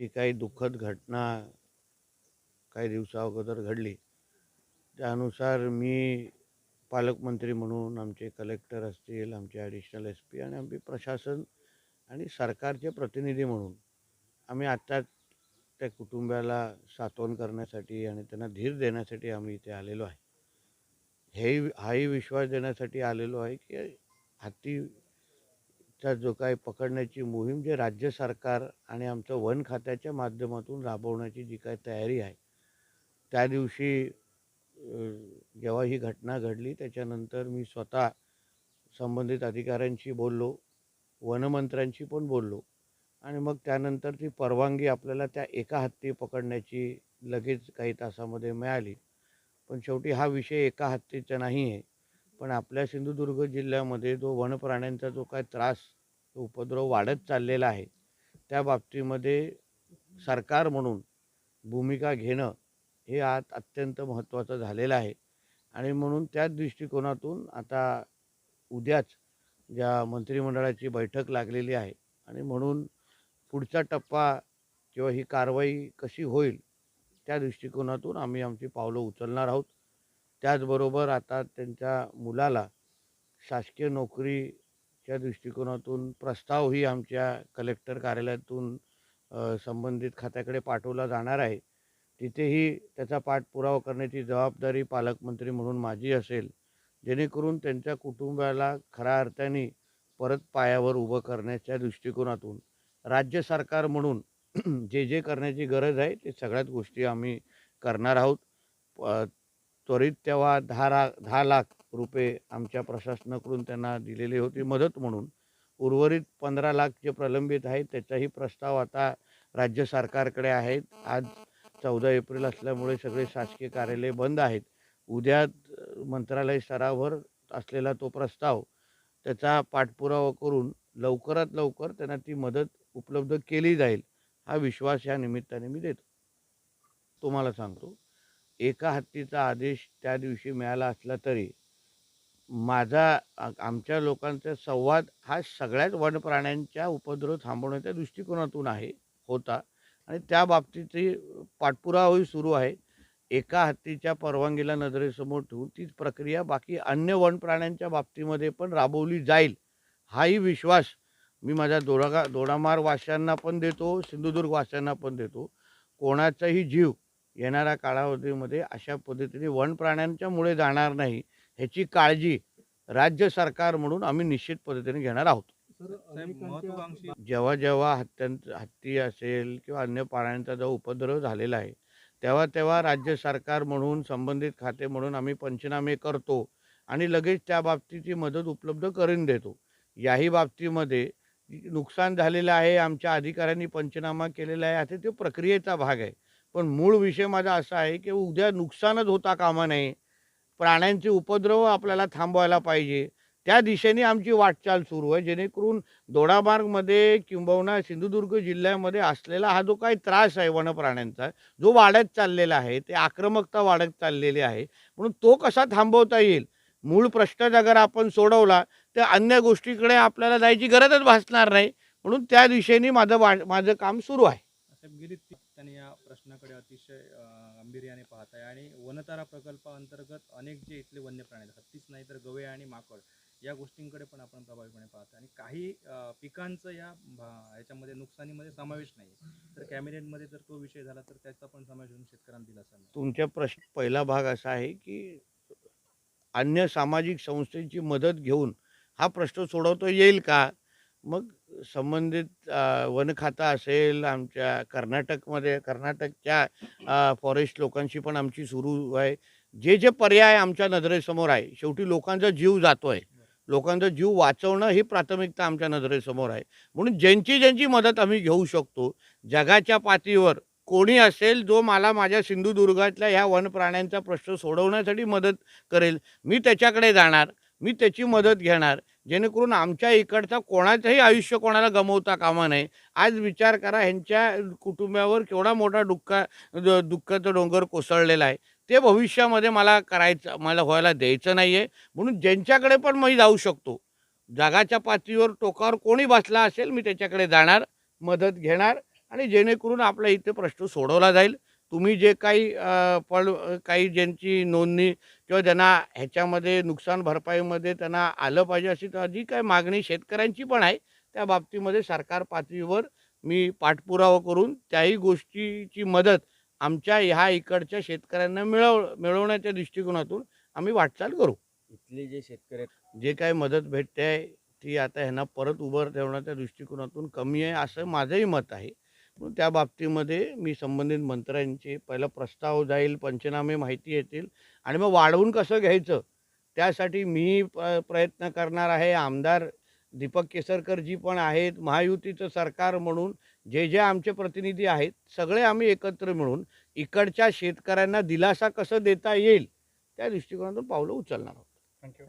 जी काही दुःखद घटना काही दिवसा अगोदर घडली. त्यानुसार मी पालकमंत्री म्हणून आमचे कलेक्टर असतील आमचे ॲडिशनल एस पी आणि आमचे प्रशासन आणि सरकारचे प्रतिनिधी म्हणून आम्ही आत्ताच त्या कुटुंबाला सातवण करण्यासाठी आणि त्यांना धीर देण्यासाठी आम्ही इथे आलेलो आहे. हेही हाही विश्वास देण्यासाठी आलेलो आहे की चा जो काही पकडण्याची मोहीम जे राज्य सरकार आणि आमचं वन खात्याच्या माध्यमातून राबवण्याची जी काही तयारी आहे त्या दिवशी जेव्हा ही घटना घडली त्याच्यानंतर मी स्वतः संबंधित अधिकाऱ्यांशी बोललो वनमंत्र्यांशी पण बोललो आणि मग त्यानंतर ती परवानगी आपल्याला त्या एका हत्ती पकडण्याची लगेच काही तासामध्ये मिळाली. पण शेवटी हा विषय एका हत्तीचा नाही आहे पण आपल्या सिंधुदुर्ग जिल्ह्यामध्ये जो वनप्राण्यांचा जो काय त्रास तो उपद्रव वाढत चाललेला आहे त्या बाबतीमध्ये सरकार म्हणून भूमिका घेणं हे आज अत्यंत महत्त्वाचं झालेलं आहे. आणि म्हणून त्याच दृष्टिकोनातून आता उद्याच ज्या मंत्रिमंडळाची बैठक लागलेली आहे आणि म्हणून पुढचा टप्पा किंवा ही कारवाई कशी होईल त्या दृष्टिकोनातून आम्ही आमची पावलं उचलणार आहोत. त्याचबरोबर आता त्यांच्या मुलाला शासकीय नोकरीच्या दृष्टिकोनातून प्रस्तावही आमच्या कलेक्टर कार्यालयातून संबंधित खात्याकडे पाठवला जाणार आहे. तिथेही त्याचा पाठपुरावा करण्याची जबाबदारी पालकमंत्री म्हणून माझी असेल. जेणेकरून त्यांच्या कुटुंबाला खऱ्या अर्थाने परत पायावर उभं करण्याच्या दृष्टिकोनातून राज्य सरकार म्हणून जे जे करण्याची गरज आहे ते सगळ्याच गोष्टी आम्ही करणार आहोत. प- त्वरित तेव्हा दहा रा दहा लाख रुपये आमच्या प्रशासनाकडून त्यांना दिलेली होती मदत म्हणून. उर्वरित पंधरा लाख जे प्रलंबित आहेत त्याचाही प्रस्ताव आता राज्य सरकारकडे आहेत. आज चौदा एप्रिल असल्यामुळे सगळे शासकीय कार्यालय बंद आहेत. उद्या मंत्रालय स्तरावर असलेला तो प्रस्ताव त्याचा पाठपुरावा करून लवकरात लवकर त्यांना ती मदत उपलब्ध केली जाईल हा विश्वास या निमित्ताने मी देतो. तुम्हाला सांगतो. एका हत्तीचा आदेश त्या दिवशी मिळाला असला तरी माझा आमच्या लोकांचा संवाद हा सगळ्याच वनप्राण्यांच्या उपद्रव थांबवण्याच्या दृष्टिकोनातून आहे होता. आणि त्या बाबतीतही पाठपुरावाही सुरू आहे. एका हत्तीच्या परवानगीला नजरेसमोर ठेवून तीच प्रक्रिया बाकी अन्य वनप्राण्यांच्या बाबतीमध्ये पण राबवली जाईल हाही विश्वास मी माझ्या दोडागा दोडामार वाशांना पण देतो सिंधुदुर्ग वाशांना पण देतो. कोणाचाही जीव येणाऱ्या कालावधीमध्ये अशा पद्धतीने वनप्राण्यांच्यामुळे जाणार नाही ह्याची काळजी राज्य सरकार म्हणून आम्ही निश्चित पद्धतीने घेणार आहोत. जेव्हा जेव्हा हत्त्यांचा हत्ती असेल किंवा अन्य प्राण्यांचा जो उपद्रव झालेला आहे तेव्हा तेव्हा राज्य सरकार म्हणून संबंधित खाते म्हणून आम्ही पंचनामे करतो आणि लगेच त्या बाबतीची मदत उपलब्ध करून देतो. याही बाबतीमध्ये नुकसान झालेलं आहे आमच्या अधिकाऱ्यांनी पंचनामा केलेला आहे आता तो प्रक्रियेचा भाग आहे. पण मूळ विषय माझा असा आहे की उद्या नुकसानच होता कामा नये. प्राण्यांचे उपद्रव आपल्याला थांबवायला पाहिजे. त्या दिशेने आमची वाटचाल सुरू आहे. जेणेकरून दोडामार्गमध्ये किंबहुना सिंधुदुर्ग जिल्ह्यामध्ये असलेला हा जो काही त्रास आहे वनप्राण्यांचा जो वाढत चाललेला आहे ते आक्रमकता वाढत चाललेली आहे. म्हणून तो कसा थांबवता येईल? मूळ प्रश्न जर आपण सोडवला तर अन्य गोष्टीकडे आपल्याला जायची गरजच भासणार नाही. म्हणून त्या दिशेने माझं वा माझं काम सुरू आहे. गेली त्यांनी या प्रश्नाकडे अतिशय गांभीर्याने पाहत आहे आणि वनतारा प्रकल्पाअंतर्गत अनेक जे इथले वन्य प्राणी आहेत, हत्तीच नाही तर गवे आणि माकड या गोष्टींकडे पण आपण प्रभावीपणे पाहतो आणि काही पिकांचं या याच्यामध्ये नुकसानीमध्ये समावेश नाही तर कॅबिनेटमध्ये जर तो विषय झाला तर त्याचा पण समावेश होऊन शेतकऱ्यांना दिला असेल तुमच्या प्रश्न पहिला भाग असा आहे की अन्य सामाजिक संस्थेची मदत घेऊन हा प्रश्न सोडवता येईल का? मग संबंधित वनखाता वन असेल आमच्या कर्नाटकमध्ये कर्नाटकच्या फॉरेस्ट लोकांशी पण आमची सुरू आहे. जे जे पर्याय आमच्या नजरेसमोर आहे शेवटी लोकांचा जीव जातो आहे लोकांचा जीव वाचवणं ही प्राथमिकता आमच्या नजरेसमोर आहे. म्हणून ज्यांची ज्यांची मदत आम्ही घेऊ शकतो जगाच्या पातळीवर कोणी असेल जो मला माझ्या सिंधुदुर्गातल्या ह्या वनप्राण्यांचा प्रश्न सोडवण्यासाठी मदत करेल मी त्याच्याकडे जाणार. मी त्याची मदत घेणार. जेणेकरून आमच्या इकडचा कोणाचंही आयुष्य कोणाला गमवता कामा नये. आज विचार करा ह्यांच्या कुटुंबावर केवढा मोठा दुःखा द- दुःखाचा डोंगर कोसळलेला आहे. ते भविष्यामध्ये मला करायचं मला व्हायला द्यायचं नाही आहे म्हणून ज्यांच्याकडे पण मी जाऊ शकतो. जगाच्या पातळीवर टोकावर कोणी बसला असेल मी त्याच्याकडे जाणार मदत घेणार आणि जेणेकरून आपला इथे प्रश्न सोडवला जाईल. तुम्ही जे काही अ, काही ज्यांची नोंदणी किंवा ज्यांना ह्याच्यामध्ये नुकसान भरपाईमध्ये त्यांना आलं पाहिजे अशी जी काही मागणी शेतकऱ्यांची पण आहे त्या बाबतीमध्ये सरकार पातळीवर मी पाठपुरावा करून त्याही गोष्टीची मदत आमच्या ह्या इकडच्या शेतकऱ्यांना मिळव मिळवण्याच्या दृष्टिकोनातून आम्ही वाटचाल करू. इथले जे शेतकरी जे काही मदत भेटते आहे ती आता ह्यांना परत उभं ठेवण्याच्या दृष्टिकोनातून कमी आहे असं माझंही मत आहे. म्हणून त्या बाबतीमध्ये मी संबंधित मंत्र्यांचे पहिला प्रस्ताव जाईल पंचनामे माहिती येतील आणि मग वाढवून कसं घ्यायचं? त्यासाठी मी प्रयत्न करणार आहे. आमदार दीपक केसरकर जी पण आहेत महायुतीचं सरकार म्हणून जे जे आमचे प्रतिनिधी आहेत सगळे आम्ही एकत्र मिळून इकडच्या शेतकऱ्यांना दिलासा कसं देता येईल त्या दृष्टिकोनातून पावलं उचलणार आहोत. थँक्यू